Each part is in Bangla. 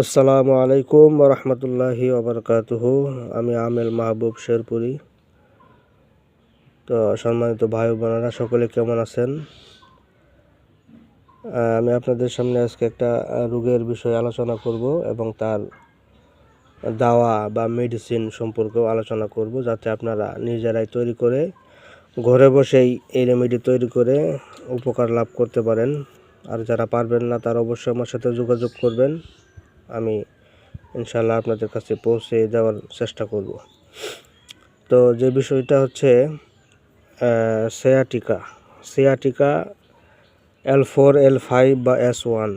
আসসালামু আলাইকুম রহমতুল্লাহি ওবরকাতুহু। আমি আমেল মাহবুব শেরপুরি। তো সম্মানিত ভাই বোনেরা, সকলে কেমন আছেন? আমি আপনাদের সামনে আজকে একটা রোগের বিষয়ে আলোচনা করব এবং তার দাওয়া বা মেডিসিন সম্পর্কেও আলোচনা করব, যাতে আপনারা নিজেরাই তৈরি করে, ঘরে বসেই এই রেমেডি তৈরি করে উপকার লাভ করতে পারেন। আর যারা পারবেন না, তারা অবশ্যই আমার সাথে যোগাযোগ করবেন। আমি ইনশাল্লাহ আপনাদের কাছে পৌঁছে দেওয়ার চেষ্টা করব। তো যে বিষয়টা হচ্ছে sciatica. Sciatica L four L five বা এস ওয়ান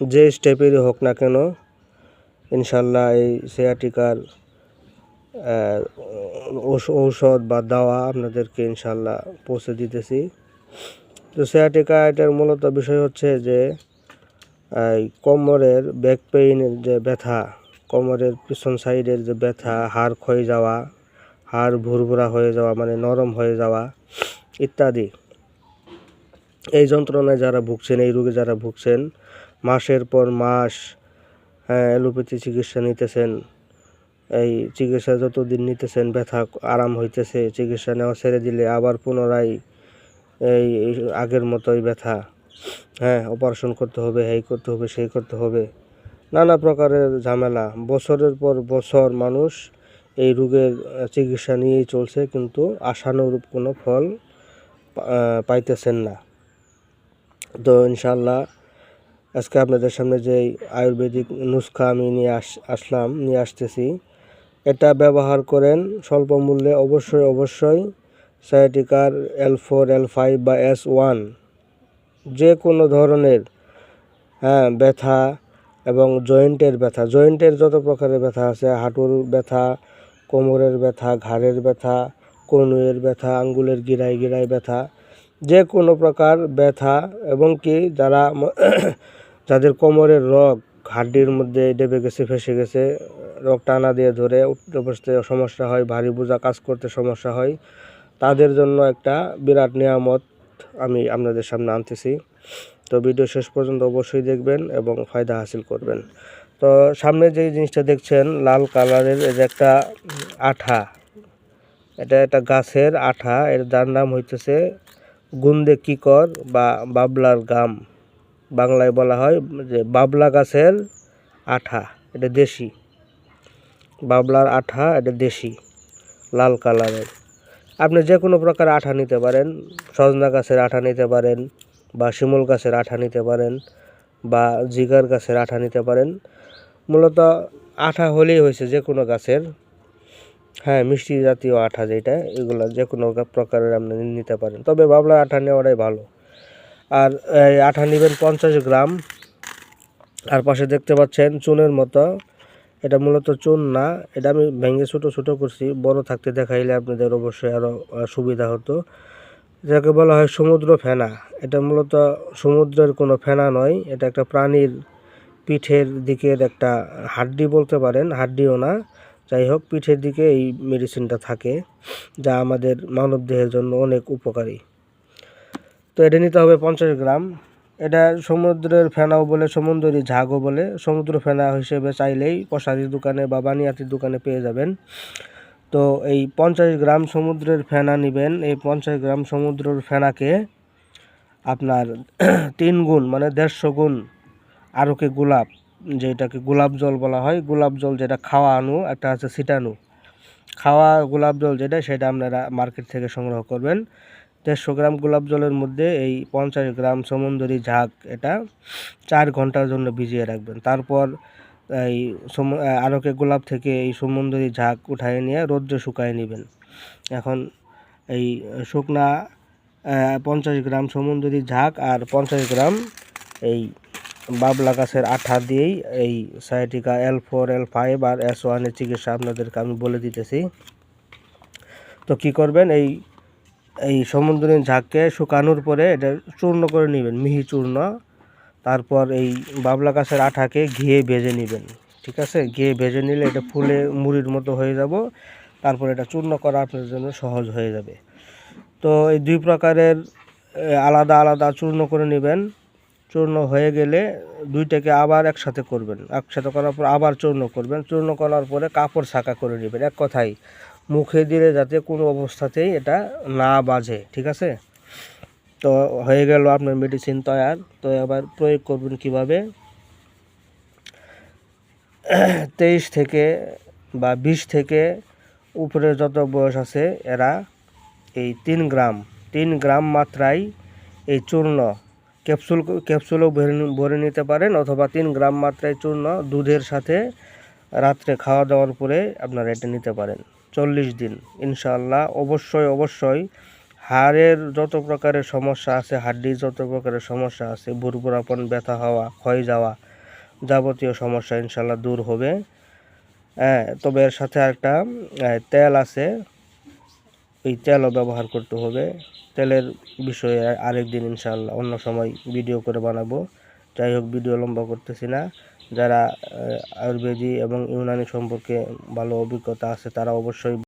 যে স্টেপেরই হোক না কেন ইনশাল্লাহ এই সেয়াটিকার ঔষধ বা দাওয়া আপনাদেরকে ইনশাল্লাহ পৌঁছে দিতেছি। তো সেয়াটিকা এটার মূলত বিষয় হচ্ছে যে কোমরের ব্যাক পেইনের যে ব্যথা, কোমরের পিছন সাইডের যে ব্যথা, হাড় ক্ষয়ে যাওয়া, হাড় ভুরভুরা হয়ে যাওয়া মানে নরম হয়ে যাওয়া ইত্যাদি। এই যন্ত্রণায় যারা ভুগছেন, এই রোগে যারা ভুগছেন, মাসের পর মাস হ্যাঁ অ্যালোপ্যাথি চিকিৎসা নিতেছেন, এই চিকিৎসা যতদিন নিতেছেন, ব্যথা আরাম হইতেছে, চিকিৎসা নেওয়া ছেড়ে দিলে আবার পুনরায় এই এই আগের মতোই ব্যথা হ্যাঁ অপারেশন করতে হবে, এই করতে হবে, সেই করতে হবে। নানা প্রকারের ঝামেলা। বছরের পর বছর মানুষ এই রোগের চিকিৎসা নিয়েই চলছে, কিন্তু আশানুরূপ কোনো ফল পাইতেছেন না। তো ইনশাল্লাহ আজকে আপনাদের সামনে যে আয়ুর্বেদিক নুস্খা আমি নিয়ে আস, আসলাম, নিয়ে আসতেছি, এটা ব্যবহার করেন স্বল্প মূল্যে অবশ্যই অবশ্যই সায়াটিকার এল ফোর এল ফাইভ বা এস ওয়ান যে কোনো ধরনের হ্যাঁ ব্যথা এবং জয়েন্টের ব্যথা। জয়েন্টের যত প্রকারের ব্যথা আছে, হাঁটুর ব্যথা, কোমরের ব্যথা, ঘাড়ের ব্যথা কনুয়ের ব্যথা, আঙ্গুলের গিরায় গিরায় ব্যথা যে কোনো প্রকার ব্যথা এবং কি যারা যাদের কোমরের রগ হাড্ডির মধ্যে ডেবে গেছে, ফেসে গেছে, রগ টানা দিয়ে ধরে উঠতে বসতে সমস্যা হয়, ভারী বোঝা কাজ করতে সমস্যা হয়, তাদের জন্য একটা বিরাট নিয়ামত আমি আপনাদের সামনে আনতেছি। তো ভিডিও শেষ পর্যন্ত অবশ্যই দেখবেন এবং ফায়দা হাসিল করবেন। তো সামনে যে জিনিসটা দেখছেন, লাল কালারের এর একটা আঠা, এটা একটা গাছের আঠা, এর যার নাম হইতেছে গুন্দে কিকর বা বাবলার গাম। বাংলায় বলা হয় যে বাবলা গাছের আঠা, এটা দেশি। বাবলার আঠা, এটা দেশি, লাল কালারের। আপনি যে কোনো প্রকার আঠা নিতে পারেন, সজনা গাছের আঠা নিতে পারেন, বা শিমুল গাছের আঠা নিতে পারেন, বা জিগার গাছের আঠা নিতে পারেন। মূলত আঠা হলেই হয়েছে যে কোনো গাছের হ্যাঁ মিষ্টি জাতীয় আঠা যেটা, এগুলো যে কোনো প্রকারের আপনি নিতে পারেন। তবে বাবলার আঠা নেওয়াটাই ভালো। আর এই আঠা নেবেন পঞ্চাশ গ্রাম। আর পাশে দেখতে পাচ্ছেন চুনের মতো এটা মূলত চুন না, এটা আমি ভেঙে ছোটো ছোটো করছি, বড় থাকতে দেখাইলে আপনাদের অবশ্যই আরও সুবিধা হতো। যাকে বলা হয় সমুদ্র ফেনা, এটা মূলত সমুদ্রের কোনো ফেনা নয়, এটা একটা প্রাণীর পিঠের দিকের একটা হাড্ডি বলতে পারেন, হাড্ডিও না। যাই হোক, পিঠের দিকে এই মেডিসিনটা থাকে, যা আমাদের মানব দেহের জন্য অনেক উপকারী। তো এটা নিতে হবে পঞ্চাশ গ্রাম। এটা সমুদ্রের ফেনাও বলে সমুদ্রী ঝাগও বলে। সমুদ্র ফেনা হিসেবে চাইলেই কষারির দোকানে বা বানিয়াতির দোকানে পেয়ে যাবেন। তো এই পঞ্চাশ গ্রাম সমুদ্রের ফেনা নেবেন। এই পঞ্চাশ গ্রাম সমুদ্রের ফেনাকে আপনার তিন গুণ মানে দেড়শো গুণ আরোকে গোলাপ, যেটাকে গোলাপ জল বলা হয়। গোলাপ জল যেটা খাওয়া আনু, একটা আছে ছিটানু। খাওয়া গোলাপ জল যেটা, সেটা আপনারা মার্কেট থেকে সংগ্রহ করবেন। দেড়শো গ্রাম গোলাপ জলের মধ্যে এই পঞ্চাশ গ্রাম সমুন্দরী ঝাঁক এটা চার ঘণ্টার জন্য ভিজিয়ে রাখবেন। তারপর এই আরকে গোলাপ থেকে এই সমুন্দরী ঝাঁক উঠায় নিয়ে রোদ্রে শুকায় নেবেন। এখন এই শুকনা পঞ্চাশ গ্রাম সমুন্দরী ঝাঁক আর পঞ্চাশ গ্রাম এই বাবলা গাছের আঠা দিয়েই এই sciatica L four L five আর এস ওয়ানের চিকিৎসা আপনাদেরকে আমি বলে দিতেছি। তো কি করবেন? এই এই সমুদ্রী ঝাঁককে শুকানোর পরে এটা চূর্ণ করে নেবেন, মিহি চূর্ণ। তারপর এই বাবলা গাছের আঠাকে ঘিয়ে ভেজে নেবেন, ঠিক আছে? ঘিয়ে ভেজে নিলে এটা ফুলে মুড়ির মতো হয়ে যাব। তারপর এটা চূর্ণ করা আপনার জন্য সহজ হয়ে যাবে। তো এই দুই প্রকারের আলাদা আলাদা চূর্ণ করে নেবেন। চূর্ণ হয়ে গেলে দুইটাকে আবার একসাথে করবেন। একসাথে করার পর আবার চূর্ণ করবেন। চূর্ণ করার পরে কাপড় ছাকা করে নেবেন, এক কথাই মুখে দিলে যাতে কোনো অবস্থাতেই এটা না বাজে, ঠিক আছে? তো হয়ে গেল আপনার মেডিসিন তৈয়ার। তো এবার প্রয়োগ করবেন কীভাবে? তেইশ থেকে বা বিশ থেকে উপরে যত বয়স আছে, এরা এই তিন গ্রাম তিন গ্রাম মাত্রায় এই চূর্ণ ক্যাপসুল, ক্যাপসুলও ভরে ভরে নিতে পারেন অথবা তিন গ্রাম মাত্রায় চূর্ণ দুধের সাথে রাত্রে খাওয়া দাওয়ার পরে আপনারা এটা নিতে পারেন। চল্লিশ দিন, ইনশাআল্লাহ। অবশ্যই অবশ্যই, হাড়ের যত প্রকারের সমস্যা আছে, হাড্ডির যত প্রকারের সমস্যা আছে বুড়বুড়াপন ব্যথা হওয়া, ক্ষয় যাওয়া যাবতীয় সমস্যা ইনশাল্লাহ দূর হবে। হ্যাঁ তবে এর সাথে একটা তেল আছে। এই তেলও ব্যবহার করতে হবে। তেলের বিষয়ে আরেকদিন ইনশাল্লাহ অন্য সময় ভিডিও করে বানাবো। যাই হোক ভিডিও লম্বা করতেছি না। যারা আহ, আয়ুর্বেদী এবং ইউনানি সম্পর্কে ভালো অভিজ্ঞতা আছে তারা অবশ্যই